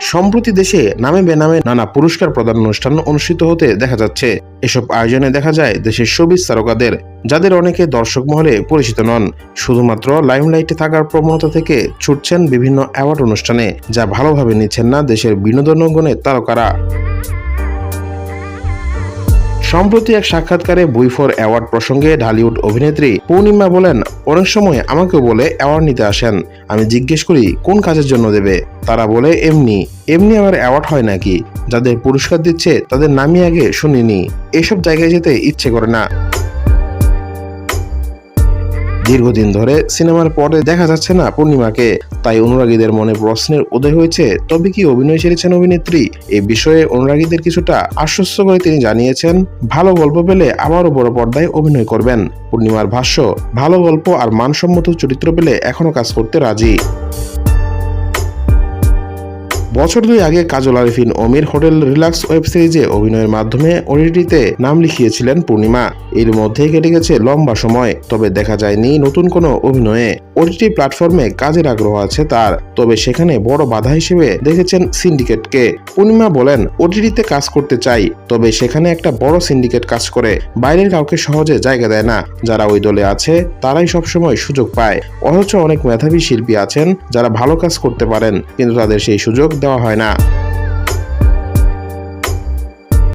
সম্প্রতি দেশে নামে বেনামে নানা পুরস্কার প্রদান অনুষ্ঠান অনুষ্ঠিত হতে দেখা যাচ্ছে। এসব আয়োজনে দেখা যায়, দেশের সবিজ তারকাদের, যাদের অনেকে দর্শক মহলে পরিচিত নন, শুধুমাত্র লাইমলাইটে থাকার প্রবণতা থেকে ছুটছেন বিভিন্ন অ্যাওয়ার্ড অনুষ্ঠানে, যা ভালোভাবে নিচ্ছেন না দেশের বিনোদন অঙ্গনের তারকারা। সম্প্রতি এক সাক্ষাৎকারে বই ফর অ্যাওয়ার্ড প্রসঙ্গে ঢালিউড অভিনেত্রী পূর্ণিমা বলেন, অনেক সময় আমাকে বলে অ্যাওয়ার্ড নিতে আসেন। আমি জিজ্ঞেস করি, কোন কাজের জন্য দেবে? তারা বলে, এমনি। এমনি আমার অ্যাওয়ার্ড হয় নাকি? যাদের পুরস্কার দিচ্ছে, তাদের নামই আগে শুনিনি। এসব জায়গায় যেতে ইচ্ছে করে না। দীর্ঘদিন ধরে সিনেমার পরে দেখা যাচ্ছে না পূর্ণিমাকে। তাই অনুরাগীদের মনে প্রশ্নের উদয় হয়েছে, তবে কি অভিনয় সেরেছেন অভিনেত্রী? এ বিষয়ে অনুরাগীদের কিছুটা আশ্বস্ত করে তিনি জানিয়েছেন, ভালো গল্প পেলে আবারও বড় পর্দায় অভিনয় করবেন। পূর্ণিমার ভাষ্য, ভালো গল্প আর মানসম্মত চরিত্র পেলে এখনও কাজ করতে রাজি। বছর দুই আগে কাজল আরিফিন অমির হোটেল রিল্যাক্স ওয়েব সিরিজে অভিনয়ের মাধ্যমে ওটিটিতে নাম লিখিয়েছিলেন পূর্ণিমা। এর মধ্যেই কেটে গেছে লম্বা সময়, তবে দেখা যায়নি নতুন কোনো অভিনয়ে। ওটিটি প্ল্যাটফর্মে কাজের আগ্রহ আছে তার, তবে সেখানে বড় বাধা হিসেবে দেখেছেন সিন্ডিকেটকে। পূর্ণিমা বলেন, ওটিটিতে কাজ করতে চাই, তবে সেখানে একটা বড় সিন্ডিকেট কাজ করে। বাইরের কাউকে সহজে জায়গা দেয় না। যারা ওই দলে আছে, তারাই সবসময় সুযোগ পায়। অথচ অনেক মেধাবী শিল্পী আছেন, যারা ভালো কাজ করতে পারেন, কিন্তু তাদের সেই সুযোগ দেওয়া হয় না।